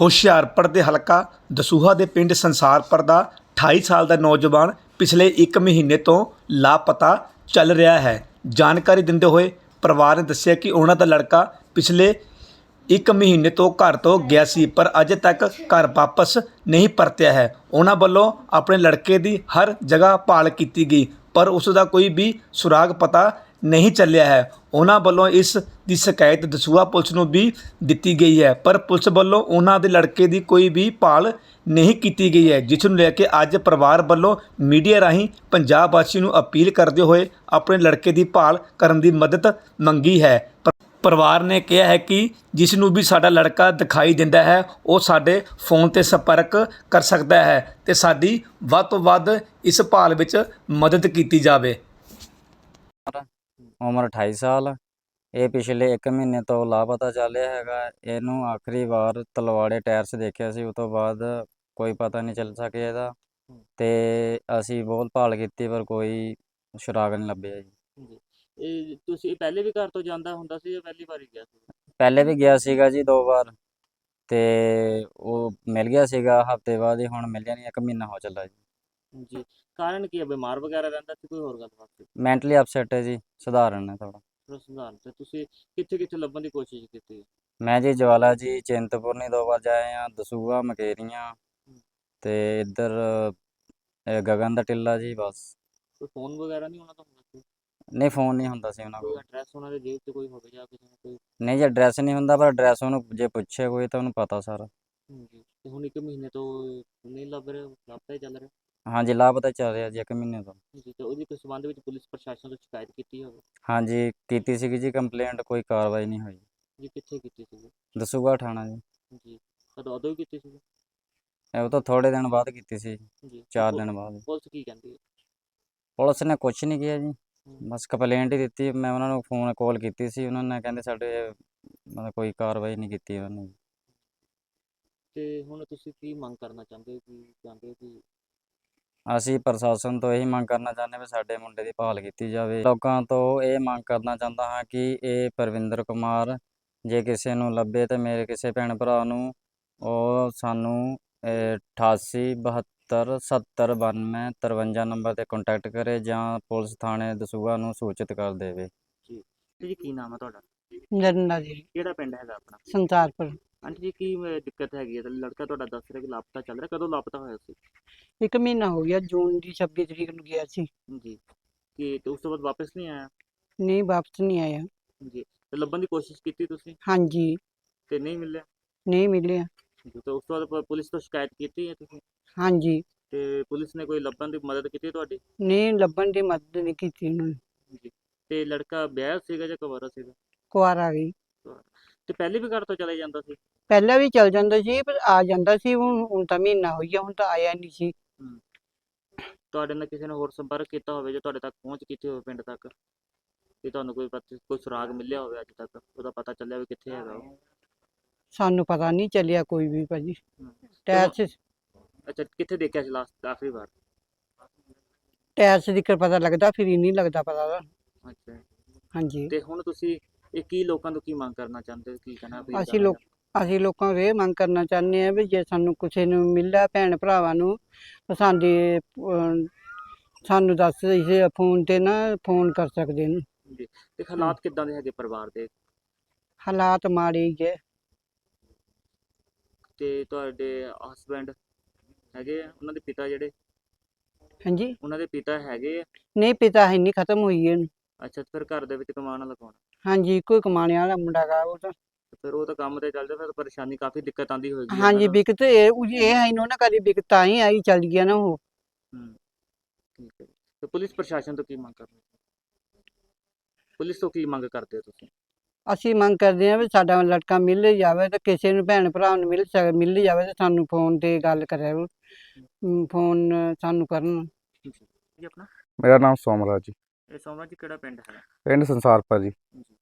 ਹੁਸ਼ਿਆਰਪੁਰ ਦੇ ਹਲਕਾ ਦਸੂਹਾ ਦੇ ਪਿੰਡ ਸੰਸਾਰਪੁਰ ਦਾ 28 ਸਾਲ ਦਾ ਨੌਜਵਾਨ ਪਿਛਲੇ ਇੱਕ ਮਹੀਨੇ ਤੋਂ ਲਾਪਤਾ ਚੱਲ ਰਿਹਾ ਹੈ। ਜਾਣਕਾਰੀ ਦਿੰਦੇ ਹੋਏ ਪਰਿਵਾਰ ਨੇ ਦੱਸਿਆ ਕਿ ਉਹਨਾਂ ਦਾ ਲੜਕਾ ਪਿਛਲੇ ਇੱਕ ਮਹੀਨੇ ਤੋਂ ਘਰ ਤੋਂ ਗਿਆ ਸੀ, ਪਰ ਅਜੇ ਤੱਕ ਘਰ ਵਾਪਸ ਨਹੀਂ ਪਰਤਿਆ ਹੈ। ਉਹਨਾਂ ਵੱਲੋਂ ਆਪਣੇ ਲੜਕੇ ਦੀ ਹਰ ਜਗ੍ਹਾ ਭਾਲ ਕੀਤੀ ਗਈ, ਪਰ ਉਸ ਦਾ ਕੋਈ ਵੀ ਸੁਰਾਗ ਪਤਾ ਨਹੀਂ ਚੱਲਿਆ ਹੈ। ਉਹਨਾਂ ਵੱਲੋਂ ਇਸ ਦੀ ਸ਼ਿਕਾਇਤ ਦਸੂਆ ਪੁਲਿਸ ਨੂੰ ਵੀ ਦਿੱਤੀ ਗਈ ਹੈ। ਪਰ ਪੁਲਿਸ ਵੱਲੋਂ ਉਹਨਾਂ ਦੇ ਲੜਕੇ ਦੀ ਕੋਈ ਵੀ ਭਾਲ ਨਹੀਂ ਕੀਤੀ ਗਈ ਹੈ, ਜਿਸ ਨੂੰ ਲੈ ਕੇ ਅੱਜ ਪਰਿਵਾਰ ਵੱਲੋਂ ਮੀਡੀਆ ਰਾਹੀਂ ਪੰਜਾਬ ਵਾਸੀ ਨੂੰ ਅਪੀਲ ਕਰਦੇ ਹੋਏ ਆਪਣੇ ਲੜਕੇ ਦੀ ਭਾਲ ਕਰਨ ਦੀ ਮਦਦ ਮੰਗੀ ਹੈ। ਪਰਿਵਾਰ ਨੇ ਕਿਹਾ ਹੈ ਕਿ ਜਿਸ ਨੂੰ ਵੀ ਸਾਡਾ ਲੜਕਾ ਦਿਖਾਈ ਦਿੰਦਾ ਹੈ, ਉਹ ਸਾਡੇ ਫੋਨ ਤੇ ਸੰਪਰਕ ਕਰ ਸਕਦਾ ਹੈ ਤੇ ਸਾਡੀ ਵੱਧ ਤੋਂ ਵੱਧ ਇਸ ਭਾਲ ਵਿੱਚ ਮਦਦ ਕੀਤੀ ਜਾਵੇ। ਉਮਰ 28 ਸਾਲ। ਇਹ ਪਿਛਲੇ 1 ਮਹੀਨੇ ਤੋਂ ਲਾਪਤਾ ਚੱਲਿਆ ਹੈਗਾ। ਇਹਨੂੰ ਆਖਰੀ ਵਾਰ ਤਲਵਾੜੇ ਟਾਇਰਸ ਦੇਖਿਆ ਸੀ ਉਸ ਤੋਂ ਬਾਅਦ ਕੋਈ ਪਤਾ ਨਹੀਂ ਚੱਲ ਸਕਿਆ ਇਹਦਾ। ਤੇ ਅਸੀਂ ਬਹੁਤ ਭਾਲ ਕੀਤੀ ਪਰ ਕੋਈ ਸੁਰਾਗ ਨਹੀਂ ਲੱਭਿਆ ਜੀ। ਜੀ। ਇਹ ਤੁਸੀਂ ਪਹਿਲੇ ਵੀ ਘਰ ਤੋਂ ਜਾਂਦਾ ਹੁੰਦਾ ਸੀ ਜਾਂ ਪਹਿਲੀ ਵਾਰੀ ਗਿਆ ਸੀ? ਪਹਿਲੇ ਵੀ ਗਿਆ ਸੀਗਾ ਜੀ ਦੋ ਵਾਰ। ਤੇ ਉਹ ਮਿਲ ਗਿਆ ਸੀਗਾ ਹਫ਼ਤੇ ਬਾਅਦ ਹੀ ਹੁਣ ਮਿਲਿਆ ਨਹੀਂ 1 ਮਹੀਨਾ ਹੋ ਚੱਲਾ ਜੀ। ਜੀ। ਕਾਰਨ ਕੀ ਹੈ? ਬਿਮਾਰ ਵਗੈਰਾ ਰਹਿੰਦਾ ਸੀ? ਕੋਈ ਹੋਰ ਗੱਲਬਾਤ ਸੀ? ਮੈਂਟਲੀ ਅਪਸੈਟ ਹੈ ਜੀ। ਸਧਾਰਨ ਹੈ ਥੋੜਾ ਥੋੜਾ ਸੁਧਾਰ ਤੇ ਤੁਸੀਂ ਕਿੱਥੇ ਕਿੱਥੇ ਲੱਭਣ ਦੀ ਕੋਸ਼ਿਸ਼ ਕੀਤੀ? ਮੈਂ ਜੀ ਜਵਾਲਾ ਜੀ ਚਿੰਤਪੁਰਨੀ ਦੋ ਵਾਰ ਜਾਏ ਆ ਦਸੂਹਾ ਮਕੇਰੀਆਂ ਤੇ ਇੱਧਰ ਗਗਨ ਦਾ ਟਿੱਲਾ ਜੀ ਬਸ। ਕੋਈ ਫੋਨ ਵਗੈਰਾ ਨਹੀਂ ਉਹਨਾਂ ਦਾ ਹੁੰਦਾ ਸੀ? ਨਹੀਂ ਫੋਨ ਨਹੀਂ ਹੁੰਦਾ ਸੀ ਉਹਨਾਂ ਕੋਈ ਕੋਲ। ਐਡਰੈਸ ਉਹਨਾਂ ਦੇ ਜੇਬ 'ਚ ਕੋਈ ਹੋਵੇ ਜਾਂ ਕਿਸੇ ਨੇ ਕੋਈ? ਨਹੀਂ ਜੀ ਐਡਰੈਸ ਨਹੀਂ ਹੁੰਦਾ ਪਰ ਐਡਰੈਸ ਉਹਨੂੰ ਜੇ ਪੁੱਛੇ ਕੋਈ ਤਾਂ ਉਹਨੂੰ ਪਤਾ ਸਾਰਾ। ਜੀ। ਤੇ ਹੁਣ ਇੱਕ ਮਹੀਨੇ ਤੋਂ ਨਹੀਂ ਲੱਭ ਰਿਹਾ ਲੱਭਦਾ ਹੀ ਚੱਲ ਰਿਹਾ। ਹਾਂਜੀ ਲਾਪਤਾ ਚੱਲ ਰਿਹਾ ਜੀ ਇੱਕ ਮਹੀਨੇ ਤੋਂ। ਜੀ ਤੇ ਉਹਦੀ ਕੋਈ ਸੰਬੰਧ ਵਿੱਚ ਪੁਲਿਸ ਪ੍ਰਸ਼ਾਸਨ ਤੋਂ ਸ਼ਿਕਾਇਤ ਕੀਤੀ ਹੋਵੇ? ਹਾਂਜੀ ਕੀਤੀ ਸੀਗੀ ਜੀ ਕੰਪਲੇਂਟ ਕੋਈ ਕਾਰਵਾਈ ਨਹੀਂ ਹੋਈ। ਜੀ ਕਿੱਥੇ ਕੀਤੀ ਸੀ ਦਸੂਗਾ ਥਾਣਾ ਜੀ। ਜੀ ਕਦੋਂ ਉਦੋਂ ਹੀ ਕੀਤੀ ਸੀ ਇਹ ਉਹ ਤਾਂ ਥੋੜੇ ਦਿਨ ਬਾਅਦ ਕੀਤੀ ਸੀ। ਜੀ ਤੇ ਚਾਰ ਪੁ- ਦਿਨ ਬਾਅਦ। ਪੁਲਿਸ ਕੀ ਕਹਿੰਦੀ ਹੈ? ਪੁਲਿਸ ਨੇ ਕੁਝ ਨਹੀਂ ਕੀਤਾ ਜੀ। ਬਸ ਕੰਪਲੇਂਟ ਹੀ ਦਿੱਤੀ। ਮੈਂ ਉਹਨਾਂ ਨੂੰ ਫੋਨ ਕਾਲ ਕੀਤੀ ਸੀ। ਉਹਨਾਂ ਨੇ ਕਹਿੰਦੇ ਸਾਡੇ ਮਤਲਬ ਕੋਈ ਕਾਰਵਾਈ ਨਹੀਂ ਕੀਤੀ ਉਹਨਾਂ ਨੇ। ਤੇ ਹੁਣ ਤੁਸੀਂ ਕੀ ਮੰਗ ਕਰਨਾ ਚਾਹੁੰਦੇ ਹੋ? ਕਿ ਚਾਹੁੰਦੇ ਹੋ ਕਿ ਅਸੀਂ ਪ੍ਰਸ਼ਾਸਨ ਤੋਂ ਇਹੀ ਮੰਗ ਕਰਨਾ ਚਾਹੁੰਦੇ ਵੀ ਸਾਡੇ ਮੁੰਡੇ ਦੀ ਭਾਲ ਕੀਤੀ ਜਾਵੇ। ਲੋਕਾਂ ਤੋਂ ਇਹ ਮੰਗ ਕਰਨਾ ਚਾਹੁੰਦਾ ਹਾਂ ਕਿ ਇਹ ਪਰਵਿੰਦਰ ਕੁਮਾਰ ਜੇ ਕਿਸੇ ਨੂੰ ਲੱਭੇ ਤੇ ਮੇਰੇ ਕਿਸੇ ਭੈਣ ਭਰਾ ਨੂੰ ਉਹ ਸਾਨੂੰ 88 72 70 92 53 ਨੰਬਰ ਤੇ ਕੰਟੈਕਟ ਕਰੇ ਜਾਂ ਪੁਲਿਸ ਥਾਣੇ ਦਸੂਹਾ ਨੂੰ ਸੂਚਿਤ ਕਰ ਦੇਵੇ। ਜੀ। ਕੀ ਨਾਮ ਹੈ ਤੁਹਾਡਾ? ਨਰਨਾ ਜੀ। ਕਿਹੜਾ ਪਿੰਡ ਹੈਗਾ ਆਪਣਾ? ਸੰਸਾਰਪੁਰ। ਆਂਟੀ ਜੀ ਕੀ ਅਹ, ਦਿੱਕਤ ਹੈਗੀ ਹੈ ਤੇ ਲੜਕਾ ਤੁਹਾਡਾ ਦੱਸ ਰਿਹਾ ਕਿ ਲਾਪਤਾ ਚੱਲ ਰਿਹਾ ਕਦੋਂ ਲਾਪਤਾ ਹੋਇਆ ਸੀ? ਇੱਕ ਮਹੀਨਾ ਹੋ ਗਿਆ ਜੂਨ ਦੀ 26 ਤਰੀਕ ਨੂੰ ਗਿਆ ਸੀ। ਜੀ। ਕਿ ਤੇ ਉਸ ਤੋਂ ਬਾਅਦ ਵਾਪਸ ਨਹੀਂ ਆਇਆ? ਨਹੀਂ ਵਾਪਸ ਨਹੀਂ ਆਇਆ। ਜੀ। ਤੇ ਲੱਭਣ ਦੀ ਕੋਸ਼ਿਸ਼ ਕੀਤੀ ਤੁਸੀਂ? ਹਾਂਜੀ। ਤੇ ਨਹੀਂ ਮਿਲਿਆ? ਨਹੀਂ ਮਿਲਿਆ। ਜੀ ਤੇ ਉਸ ਤੋਂ ਬਾਅਦ ਪ- ਪੁਲਿਸ ਤੋਂ ਸ਼ਿਕਾਇਤ ਕੀਤੀ ਹੈ ਤੁਸੀਂ? ਹਾਂਜੀ। ਤੇ ਪੁਲਿਸ ਨੇ ਕੋਈ ਲੱਭਣ ਦੀ ਮਦਦ ਕੀਤੀ ਤੁਹਾਡੀ? ਨਹੀਂ ਲੱਭਣ ਦੀ ਮਦਦ ਨਹੀਂ ਕੀਤੀ ਉਹਨਾਂ ਨੇ। ਜੀ। ਤੇ ਲੜਕਾ ਵਿਆਹਿਆ ਸੀਗਾ ਜਾਂ ਕੁਵਾਰਾ ਸੀਗਾ? ਕੁਆਰ ਆ ਗਈ ਤੇ ਪਹਿਲੇ ਵੀ ਘਰ ਤੋਂ ਚਲੇ ਜਾਂਦਾ ਸੀ? ਪਹਿਲਾਂ ਵੀ ਚਲ ਜਾਂਦਾ ਸੀ ਪਰ ਆ ਜਾਂਦਾ ਸੀ ਹੁਣ ਹੁਣ ਤਾਂ ਮਹੀਨਾ ਹੋ ਗਿਆ ਹੁਣ ਤਾਂ ਆਇਆ ਨਹੀਂ ਸੀ। ਤੁਹਾਡੇ ਨਾਲ ਕਿਸੇ ਨੇ ਹੋਰ ਸੰਪਰਕ ਕੀਤਾ ਹੋਵੇ ਜਾਂ ਤੁਹਾਡੇ ਤੱਕ ਪਹੁੰਚ ਕੀਤੀ ਹੋਵੇ ਪਿੰਡ ਤੱਕ? ਕਿ ਤੁਹਾਨੂੰ ਕੋਈ ਪਤ- ਕੋਈ ਸੁਰਾਗ ਮਿਲਿਆ ਹੋਵੇ ਅੱਜ ਤੱਕ ਉਹਦਾ ਪਤਾ ਚੱਲਿਆ ਵੀ ਕਿੱਥੇ ਹੈਗਾ ਉਹ? ਸਾਨੂੰ ਪਤਾ ਨਹੀਂ ਚੱਲਿਆ ਕੋਈ ਵੀ ਭਾਜੀ। ਹਮ। ਟਾਇਰ 'ਚ ਅੱਛਾ ਕਿੱਥੇ ਦੇਖਿਆ ਸੀ ਲਾਸਟ ਆਖਰੀ ਵਾਰ? ਟਾਇਰ 'ਚ ਦਿੱਕਰ ਪਤਾ ਲੱਗਦਾ ਫਿਰ ਹੀ ਨਹੀਂ ਲੱਗਦਾ ਪਤਾ ਦਾ ਅੱਛਾ। ਹਾਂਜੀ। ਤੇ ਹੁਣ ਤੁਸੀਂ ਇਹ ਕੀ ਲੋਕਾਂ ਤੋਂ ਕੀ ਮੰਗ ਕਰਨਾ ਚਾਹੁੰਦੇ ਹੋ? ਕੀ ਕਹਿਣਾ ਅਸੀਂ ਲੋਕ ਅਸੀਂ ਲੋਕਾਂ ਨੂੰ ਇਹ ਮੰਗ ਕਰਨਾ ਚਾਹੁੰਦੇ ਹਾਂ ਵੀ ਜੇ ਸਾਨੂੰ ਕਿਸੇ ਨੂੰ ਮਿਲਿਆ ਭੈਣ ਭਰਾਵਾਂ ਨੂੰ ਤਾਂ ਸਾਡੀ ਅਮ, ਸਾਨੂੰ ਦੱਸ ਇਸੇ ਫੋਨ ਤੇ ਨਾ ਫੋਨ ਕਰ ਸਕਦੇ ਨੇ। ਜੀ ਤੇ ਹਾਲਾਤ ਕਿੱਦਾਂ ਦੇ ਹੈਗੇ ਪਰਿਵਾਰ ਦੇ? ਹਾਲਾਤ ਮਾੜੇ ਹੀ ਹੈ ਤੇ ਤੁਹਾਡੇ ਹਸਬੰਡ ਹੈਗੇ ਆ? ਉਹਨਾਂ ਦੇ ਪਿਤਾ ਜਿਹੜੇ? ਹਾਂਜੀ। ਉਹਨਾਂ ਦੇ ਪਿਤਾ ਹੈਗੇ ਆ? ਨਹੀਂ ਪਿਤਾ ਹੈ ਨਹੀਂ ਖਤਮ ਹੋਈ ਹੈ ਅੱਛਾ ਤੇ ਫਿਰ ਘਰ ਦੇ ਵਿੱਚ ਕਮਾਉਣ ਵਾਲਾ ਕੌਣ ਹਾਂਜੀ ਕੋਈ ਕਮਾਣੇ ਵਾਲਾ ਮੁੰਡਾ ਗਾ ਉਹ ਤੇ। ਫਿਰ ਉਹ ਤਾਂ ਕੰਮ ਤੇ ਚੱਲਦਾ ਫਿਰ ਪਰੇਸ਼ਾਨੀ ਕਾਫੀ ਦਿੱਕਤ ਆਂਦੀ ਹੋਏਗੀ ਹਾਂਜੀ ਵਿਕਤ ਇਹ ਉਹ ਇਹ ਹੈ ਇਹਨਾਂ ਕਦੀ ਵਿਕਤ ਤਾਂ ਹੀ ਆਈ ਚੱਲ ਗਿਆ ਨਾ ਉਹ। ਹੂੰ ਠੀਕ ਹੈ ਜੀ। ਤੇ ਪੁਲਿਸ ਪ੍ਰਸ਼ਾਸਨ ਤੋਂ ਕੀ ਮੰਗ ਕਰਦੇ ਹੋ? ਪੁਲਿਸ ਤੋਂ ਕੀ ਮੰਗ ਕਰਦੇ ਹੋ ਤੁਸੀਂ? ਅਸੀਂ ਮੰਗ ਕਰਦੇ ਹਾਂ ਵੀ ਸਾਡਾ ਲੜਕਾ ਮਿਲ ਜਾਵੇ ਤੇ ਕਿਸੇ ਨੂੰ ਭੈਣ ਭਰਾ ਨੂੰ ਮਿਲ ਸਕ ਮਿਲ ਜਾਵੇ ਤੇ ਸਾਨੂੰ ਫੋਨ ਤੇ ਗੱਲ ਅਮ, ਫੋਨ ਸਾਨੂੰ ਕਰਨ। ਜੀ ਆਪਣਾ? ਮੇਰਾ ਨਾਮ ਸੋਮਰਾਜ ਜੀ। ਇਹ ਸੋਮਾ ਜੀ ਕਿਹੜਾ ਪਿੰਡ ਹੈ ਪਿੰਡ ਸੰਸਾਰਪੁਰ ਜੀ। ਜੀ।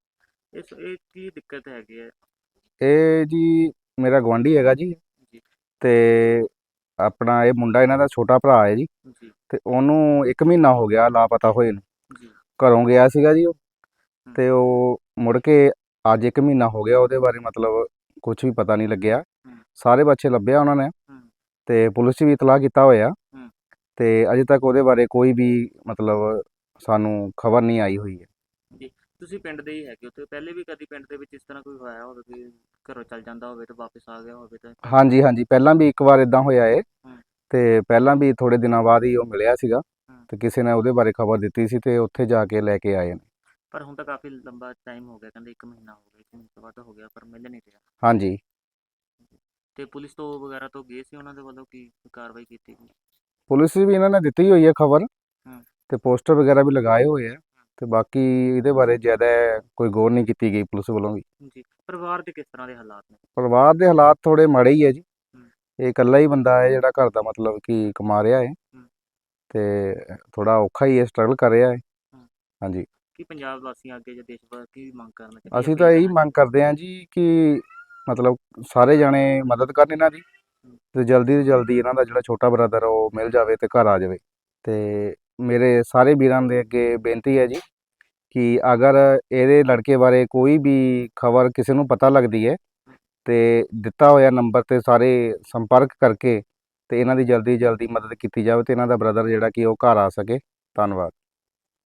ਇਸ ਇਹ ਕੀ ਦਿੱਕਤ ਹੈਗੀ ਹੈ? ਇਹ ਜੀ ਮੇਰਾ ਗਵਾਂਢੀ ਹੈਗਾ ਜੀ। ਤੇ ਆਪਣਾ ਇਹ ਮੁੰਡਾ ਇਹਨਾਂ ਦਾ ਛੋਟਾ ਭਰਾ ਹੈ ਜੀ। ਤੇ ਉਹਨੂੰ 1 ਮਹੀਨਾ ਹੋ ਗਿਆ ਲਾਪਤਾ ਹੋਏ ਨੂੰ। ਘਰੋਂ ਗਿਆ ਸੀਗਾ ਜੀ ਉਹ। ਤੇ ਉਹ ਮੁੜ ਕੇ ਅੱਜ 1 ਮਹੀਨਾ ਹੋ ਗਿਆ ਉਹਦੇ ਬਾਰੇ ਮਤਲਬ ਕੁਝ ਵੀ ਪਤਾ ਨਹੀਂ ਲੱਗਿਆ। ਸਾਰੇ ਬੱਚੇ ਲੱਭਿਆ ਉਹਨਾਂ ਨੇ। ਤੇ ਪੁਲਿਸ 'ਚ ਵੀ ਇਤਲਾਹ ਕੀਤਾ ਹੋਇਆ। ਤੇ ਅਜੇ ਤੱਕ ਉਹਦੇ ਬਾਰੇ ਕੋਈ ਵੀ ਮਤਲਬ ਸਾਨੂੰ ਖਬਰ ਨਹੀਂ ਆਈ ਹੋਈ ਹੈ। ਤੁਸੀਂ ਪਿੰਡ ਦੇ ਹੀ ਹੈਗੇ ਉੱਥੇ ਪਹਿਲੇ ਵੀ ਕਦੀ ਪਿੰਡ ਦੇ ਵਿੱਚ ਇਸ ਤਰ੍ਹਾਂ ਕੋਈ ਹੋਇਆ ਹੋਵੇ ਕਿ ਘਰੋਂ ਚੱਲ ਜਾਂਦਾ ਹੋਵੇ ਤੇ ਵਾਪਸ ਆ ਗਿਆ ਹੋਵੇ ਤੇ? ਹਾਂਜੀ ਹਾਂਜੀ। ਪਹਿਲਾਂ ਵੀ ਇੱਕ ਵਾਰ ਇਦਾਂ ਹੋਇਆ ਏ। ਤੇ ਪਹਿਲਾਂ ਵੀ ਥੋੜੇ ਦਿਨਾਂ ਬਾਅਦ ਹੀ ਉਹ ਮਿਲਿਆ ਸੀਗਾ। ਤੇ ਕਿਸੇ ਨੇ ਉਹਦੇ ਬਾਰੇ ਖਬਰ ਦਿੱਤੀ ਸੀ ਤੇ ਉੱਥੇ ਜਾ ਕੇ ਲੈ ਕੇ ਆਏ ਨੇ। ਪਰ ਹੁਣ ਤਾਂ ਕਾਫੀ ਲੰਬਾ ਟਾਈਮ ਹੋ ਗਿਆ ਕਹਿੰਦੇ 1 ਮਹੀਨਾ ਹੋ ਗਿਆ ਇੱਕ ਮਹੀਨੇ ਤੋਂ ਵੱਧ ਹੋ ਗਿਆ ਪਰ ਮਿਲ ਨਹੀਂ ਰਿਹਾ। ਹਾਂਜੀ। ਤੇ ਪੁਲਿਸ ਤੋਂ ਵਗੈਰਾ ਤੋਂ ਗਏ ਸੀ ਉਹਨਾਂ ਦੇ ਵੱਲੋਂ ਕੀ ਕਾਰਵਾਈ ਕੀਤੀ ਗਈ? ਪੁਲਿਸ ਵੀ ਇਹਨਾਂ ਨੇ ਦਿੱਤੀ ਹੋਈ ਹੈ ਖਬਰ। ਤੇ ਪੋਸਟਰ ਵਗੈਰਾ ਵੀ ਲਗਾਏ ਹੋਏ ਆ। ਤੇ ਬਾਕੀ ਇਹਦੇ ਬਾਰੇ ਜ਼ਿਆਦਾ ਕੋਈ ਗੌਰ ਨਹੀਂ ਕੀਤੀ ਗਈ ਪੁਲਿਸ ਵੱਲੋਂ ਵੀ। ਜੀ ਪਰਿਵਾਰ ਦੇ ਕਿਸ ਤਰ੍ਹਾਂ ਦੇ ਹਾਲਾਤ ਨੇ? ਪਰਿਵਾਰ ਦੇ ਹਾਲਾਤ ਥੋੜੇ ਮਾੜੇ ਹੀ ਹੈ ਜੀ। ਇਹ ਇਕੱਲਾ ਹੀ ਬੰਦਾ ਹੈ ਜਿਹੜਾ ਘਰ ਦਾ ਮਤਲਬ ਕਿ ਕਮਾ ਰਿਹਾ ਹੈ। ਤੇ ਥੋੜਾ ਔਖਾ ਹੀ ਹੈ ਸਟਰਗਲ ਕਰ ਰਿਹਾ ਹੈ। ਹਾਂਜੀ। ਕੀ ਪੰਜਾਬ ਵਾਸੀਆਂ ਅੱਗੇ ਜਾਂ ਦੇਸ਼ ਭਰ ਕੀ ਮੰਗ ਕਰਨਾ ਚਾਹੀਦੀ? ਅਸੀਂ ਤਾਂ ਇਹੀ ਮੰਗ ਕਰਦੇ ਹਾਂ ਜੀ ਕਿ ਮਤਲਬ ਸਾਰੇ ਜਾਣੇ ਮਦਦ ਕਰਨ ਇਹਨਾਂ ਦੀ। ਤੇ ਜਲਦੀ ਤੋਂ ਜਲਦੀ ਇਹਨਾਂ ਦਾ ਜਿਹੜਾ ਛੋਟਾ ਬ੍ਰਦਰ ਉਹ ਮਿਲ ਜਾਵੇ ਤੇ ਘਰ ਆ ਜਾਵੇ। ਤੇ ਮੇਰੇ ਸਾਰੇ ਵੀਰਾਂ ਦੇ ਅੱਗੇ ਬੇਨਤੀ ਹੈ ਜੀ ਕਿ ਅਗਰ ਇਹਦੇ ਲੜਕੇ ਬਾਰੇ ਕੋਈ ਵੀ ਖਬਰ ਕਿਸੇ ਨੂੰ ਪਤਾ ਲੱਗਦੀ ਹੈ ਤੇ ਦਿੱਤਾ ਹੋਇਆ ਨੰਬਰ ਤੇ ਸਾਰੇ ਸੰਪਰਕ ਕਰਕੇ ਤੇ ਇਹਨਾਂ ਦੀ ਜਲਦੀ ਜਲਦੀ ਮਦਦ ਕੀਤੀ ਜਾਵੇ ਤੇ ਇਹਨਾਂ ਦਾ ਬ੍ਰਦਰ ਜਿਹੜਾ ਕਿ ਉਹ ਘਰ ਆ ਸਕੇ। ਧੰਨਵਾਦ।